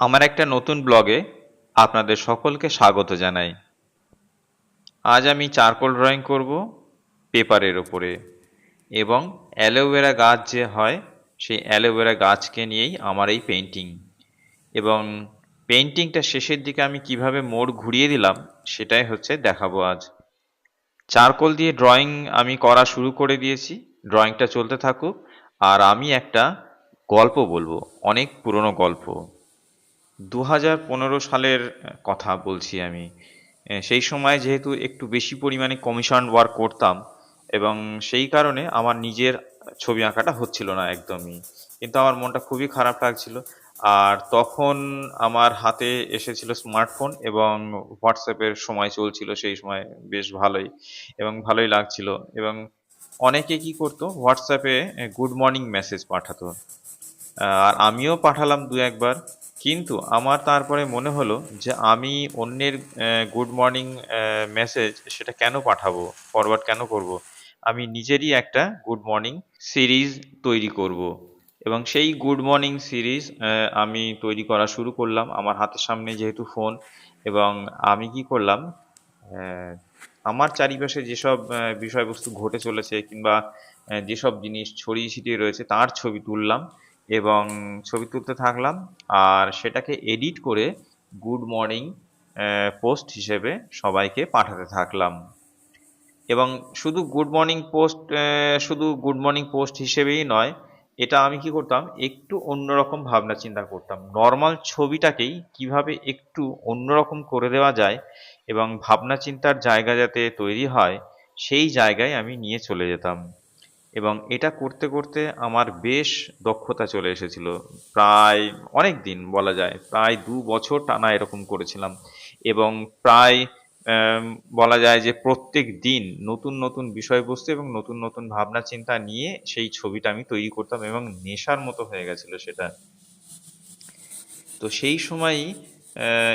আমার একটা নতুন ব্লগে আপনাদের সকলকে স্বাগত জানাই। আজ আমি চারকোল ড্রয়িং করব পেপারের ওপরে এবং অ্যালোভেরা গাছ যে হয়, সেই অ্যালোভেরা গাছকে নিয়েই আমার এই পেন্টিং এবং পেন্টিংটা শেষের দিকে আমি কীভাবে মোড় ঘুরিয়ে দিলাম, সেটাই হচ্ছে দেখাবো আজ। চারকোল দিয়ে ড্রয়িং আমি করা শুরু করে দিয়েছি, ড্রয়িংটা চলতে থাকুক। আর আমি একটা গল্প বলব, অনেক পুরনো গল্প। দু হাজার পনেরো সালের কথা বলছি আমি। সেই সময় যেহেতু একটু বেশি পরিমাণে কমিশন ওয়ার্ক করতাম এবং সেই কারণে আমার নিজের ছবি আঁকাটা হচ্ছিল না একদমই। কিন্তু আমার মনটা খুবই খারাপ লাগছিল। আর তখন আমার হাতে এসেছিল স্মার্টফোন এবং হোয়াটসঅ্যাপের সময় চলছিল সেই সময় বেশ ভালোই এবং ভালোই লাগছিল। এবং অনেকে কি করতো হোয়াটসঅ্যাপে গুড মর্নিং মেসেজ পাঠাতো। আর আমিও পাঠালাম দু একবার কিন্তু আমার তারপরে মনে হলো যে আমি অন্যের গুড মর্নিং মেসেজ সেটা কেন পাঠাবো ফরওয়ার্ড কেন করব? আমি নিজেরই একটা গুড মর্নিং সিরিজ তৈরি করব। এবং সেই গুড মর্নিং সিরিজ আমি তৈরি করা শুরু করলাম আমার হাতের সামনে যেহেতু ফোন এবং আমি কি করলাম আমার চারিপাশে যেসব বিষয়বস্তু ঘটে চলেছে কিংবা যেসব জিনিস ছড়িয়ে ছিটিয়ে রয়েছে তার ছবি তুললাম। এবং ছবি তুলতে থাকলাম। আর সেটাকে এডিট করে গুড মর্নিং পোস্ট হিসেবে সবাইকে পাঠাতে থাকলাম। এবং শুধু গুড মর্নিং পোস্ট শুধু গুড মর্নিং পোস্ট হিসেবেই নয়, এটা আমি কি করতাম? একটু অন্যরকম ভাবনা চিন্তা করতাম। নর্মাল ছবিটাকেই কীভাবে একটু অন্যরকম করে দেওয়া যায় এবং ভাবনা চিন্তার জায়গা যাতে তৈরি হয়, সেই জায়গায় আমি নিয়ে চলে যেতাম। এবং এটা করতে করতে আমার বেশ দক্ষতা চলে এসেছিল। প্রায় অনেক দিন বলা যায়, প্রায় দু বছর টানা এরকম করেছিলাম। এবং প্রায় বলা যায় যে প্রত্যেক দিন নতুন নতুন বিষয়বস্তু এবং নতুন নতুন ভাবনা চিন্তা নিয়ে সেই ছবিটা আমি তৈরি করতাম এবং নেশার মতো হয়ে গেছিল সেটা। তো সেই সময়ই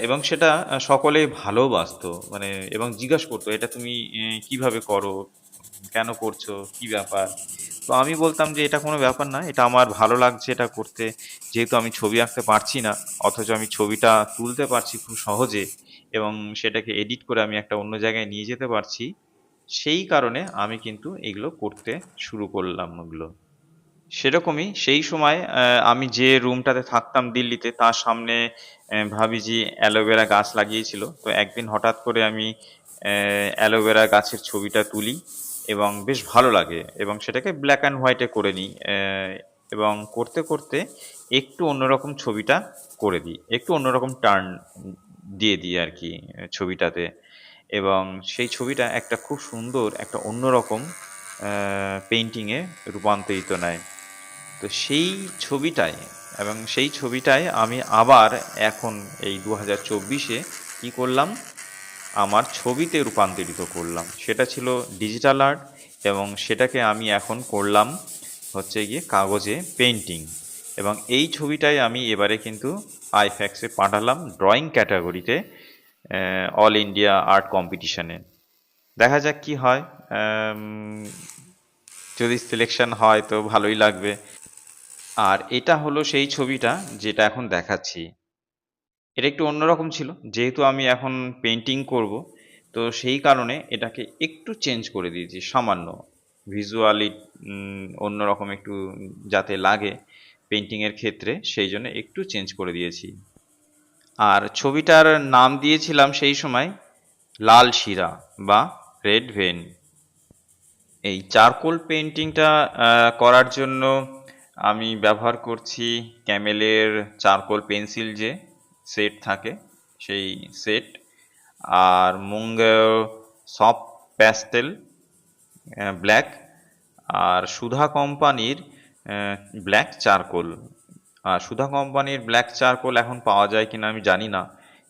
এবং সেটা সকলে ভালোবাসতো মানে এবং জিজ্ঞাসা করতো, এটা তুমি কীভাবে করো? কেন করছ? কি ব্যাপার? তো আমি বলতাম যে, এটা কোনো ব্যাপার না, এটা আমার ভালো লাগছে এটা করতে। যেহেতু আমি ছবি আঁকতে পারছি না, অথচ আমি ছবিটা তুলতে পারছি খুব সহজে এবং সেটাকে এডিট করে আমি একটা অন্য জায়গায় নিয়ে যেতে পারছি, সেই কারণে আমি কিন্তু এগুলো করতে শুরু করলাম ওগুলো। সেরকমই সেই সময় আমি যে রুমটাতে থাকতাম দিল্লিতে, তার সামনে ভাবিজি অ্যালোভেরা গাছ লাগিয়েছিল। তো একদিন হঠাৎ করে আমি অ্যালোভেরা গাছের ছবিটা তুলি। এবং বেশ ভালো লাগে এবং সেটাকে ব্ল্যাক অ্যান্ড হোয়াইটে করে নিই এবং করতে করতে একটু অন্যরকম ছবিটা করে দিই, একটু অন্যরকম টার্ন দিয়ে দিই আর কি ছবিটাতে। এবং সেই ছবিটা একটা খুব সুন্দর একটা অন্যরকম পেন্টিংয়ে রূপান্তরিত নেয়। তো সেই ছবিটাই এবং সেই ছবিটাই আমি আবার এখন এই দু হাজার চব্বিশে কী করলাম আমার ছবিতে রূপান্তরিত করলাম। সেটা ছিল ডিজিটাল আর্ট এবং সেটাকে আমি এখন করলাম হচ্ছে গিয়ে কাগজে পেন্টিং এবং এই ছবিটাই আমি এবারে কিন্তু আইফ্যাক্সে পাঠালাম ড্রয়িং ক্যাটাগরিতে অল ইন্ডিয়া আর্ট কম্পিটিশনে দেখা যাক কি হয় যদি সিলেকশন হয় তো ভালোই লাগবে। আর এটা হলো সেই ছবিটা যেটা এখন দেখাচ্ছি। এটা একটু অন্যরকম ছিল। যেহেতু আমি এখন পেন্টিং করব, তো সেই কারণে এটাকে একটু চেঞ্জ করে দিয়েছি, সামান্য। ভিজুয়ালি অন্যরকম একটু যাতে লাগে পেন্টিংয়ের ক্ষেত্রে, সেই জন্য একটু চেঞ্জ করে দিয়েছি। আর ছবিটার নাম দিয়েছিলাম সেই সময় লাল শিরা বা রেড ভেন এই চারকোল পেন্টিংটা করার জন্য আমি ব্যবহার করছি ক্যামেলের চারকোল পেন্সিল যে সেট থাকে, সেই সেট আর মুঙ্গ সফট প্যাস্টেল ব্ল্যাক আর সুধা কোম্পানির ব্ল্যাক চারকোল আর সুধা কোম্পানির ব্ল্যাক চারকোল এখন পাওয়া যায় কিনা আমি জানি না।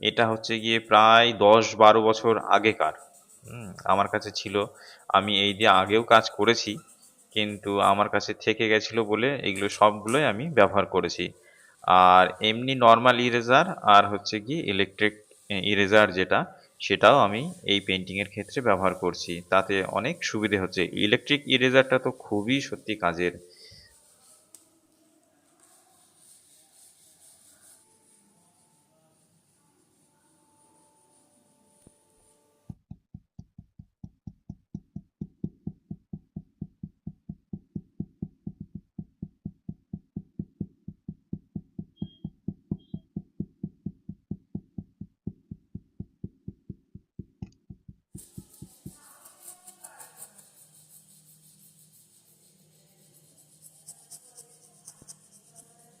এটা হচ্ছে গিয়ে প্রায় দশ বারো বছর আগেকার। আমার কাছে ছিল। আমি এই দিয়ে আগেও কাজ করেছি, কিন্তু আমার কাছে থেকে গেছিল বলে এগুলো সবগুলোই আমি ব্যবহার করেছি। আর এমনি নর্মাল ইরেজার আর হচ্ছে কি ইলেকট্রিক ইরেজার যেটা, সেটাও আমি এই পেন্টিংয়ের ক্ষেত্রে ব্যবহার করছি। তাতে অনেক সুবিধে হচ্ছে। ইলেকট্রিক ইরেজারটা তো খুবই সত্যি কাজের।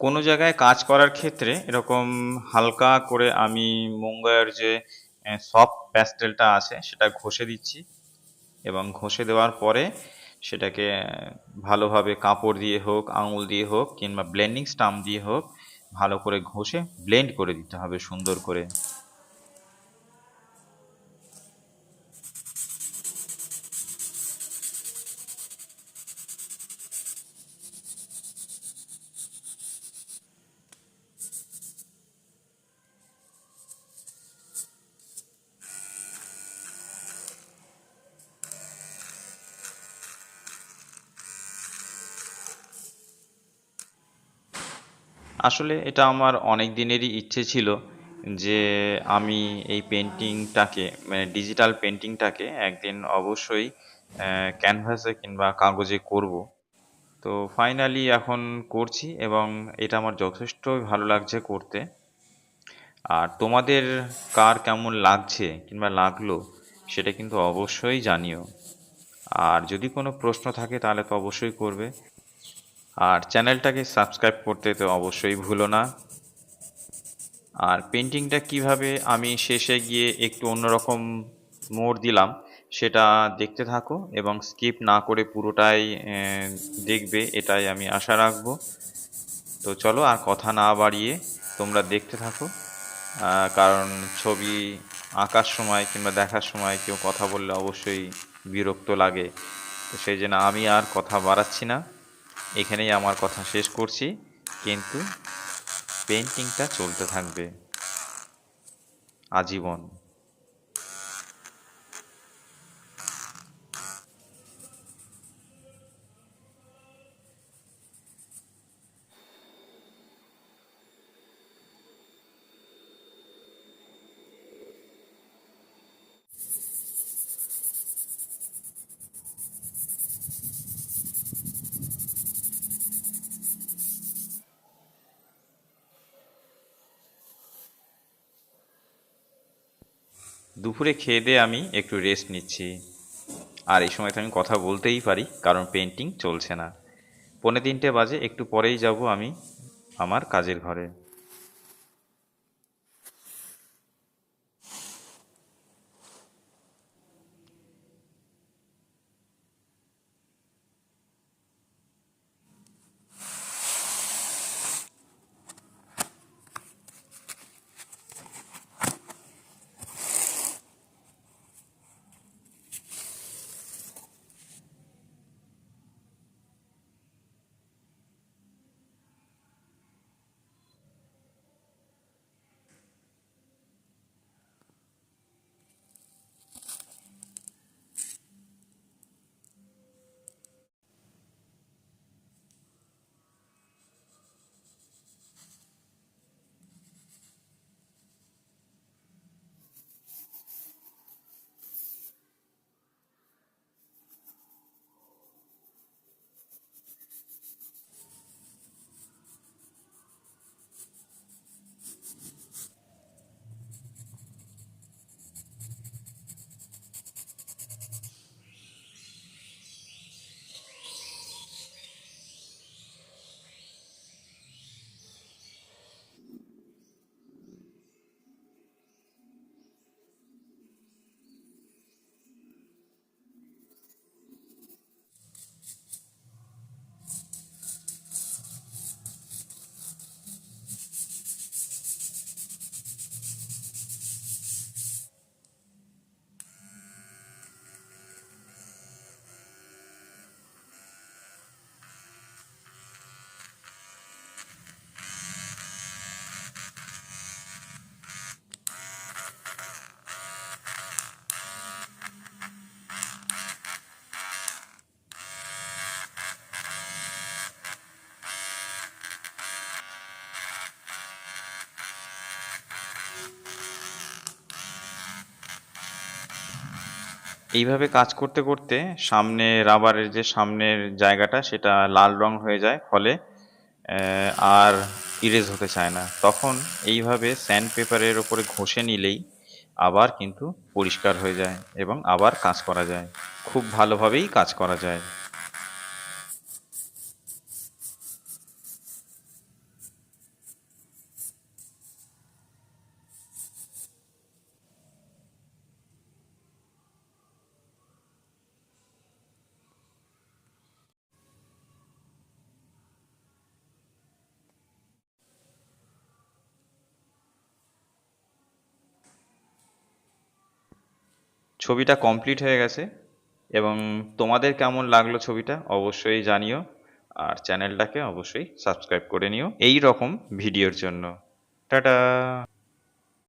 কোনো জায়গায় কাজ করার ক্ষেত্রে এরকম হালকা করে আমি মুঙ্গয়ের যে সফট প্যাস্টেলটা আছে সেটা ঘষে দিচ্ছি এবং ঘষে দেওয়ার পরে সেটাকে ভালোভাবে কাপড় দিয়ে হোক, আঙুল দিয়ে হোক কিংবা ব্লেন্ডিং স্টাম্প দিয়ে হোক, ভালো করে ঘষে ব্লেন্ড করে দিতে হবে সুন্দর করে। আসলে এটা আমার অনেক দিনেরই ইচ্ছে ছিল যে আমি এই পেন্টিংটাকে মানে ডিজিটাল পেন্টিংটাকে একদিন অবশ্যই ক্যানভাসে কিংবা কাগজে করব। তো ফাইনালি এখন করছি এবং এটা আমার যথেষ্ট ভালো লাগছে করতে। আর তোমাদের কার কেমন লাগছে কিংবা লাগল সেটা কিন্তু অবশ্যই জানিও। আর যদি কোনো প্রশ্ন থাকে তাহলে তো অবশ্যই করবে। আর চ্যানেলটাকে সাবস্ক্রাইব করতে তো অবশ্যই ভুলো না। আর পেন্টিংটা কীভাবে আমি শেষে গিয়ে একটু অন্যরকম মোড় দিলাম, সেটা দেখতে থাকো এবং স্কিপ না করে পুরোটাই দেখবে, এটাই আমি আশা রাখব। তো চলো আর কথা না বাড়িয়ে তোমরা দেখতে থাকো কারণ ছবি আঁকার সময় কিংবা দেখার সময় কেউ কথা বললে অবশ্যই বিরক্ত লাগে। তো সেই জন্য আমি আর কথা বাড়াচ্ছি না। এখানেই আমার কথা শেষ করছি কিন্তু পেন্টিংটা চলতে থাকবে। আজীবন। দুপুরে খেয়ে দিয়ে আমি একটু রেস্ট নিচ্ছি। আর এই সময় তো আমি কথা বলতেই পারি, কারণ পেন্টিং চলছে না। পনেরো তিনটে বাজে, একটু পরেই যাব আমি আমার কাজের ঘরে। এইভাবে কাজ করতে করতে সামনে রাবারের যে সামনের জায়গাটা, সেটা লাল রং হয়ে যায় ফলে আর ইরেজ হতে চায় না। তখন এইভাবে স্যান্ড পেপারের ওপরে ঘষে নিলেই আবার কিন্তু পরিষ্কার হয়ে যায় এবং আবার কাজ করা যায়। খুব ভালোভাবেই কাজ করা যায়। ছবিটা কমপ্লিট হয়ে গেছে এবং তোমাদের কেমন লাগল ছবিটা অবশ্যই জানিও আর চ্যানেলটাকে অবশ্যই সাবস্ক্রাইব করে নিও। এই রকম ভিডিওর জন্য। টাটা!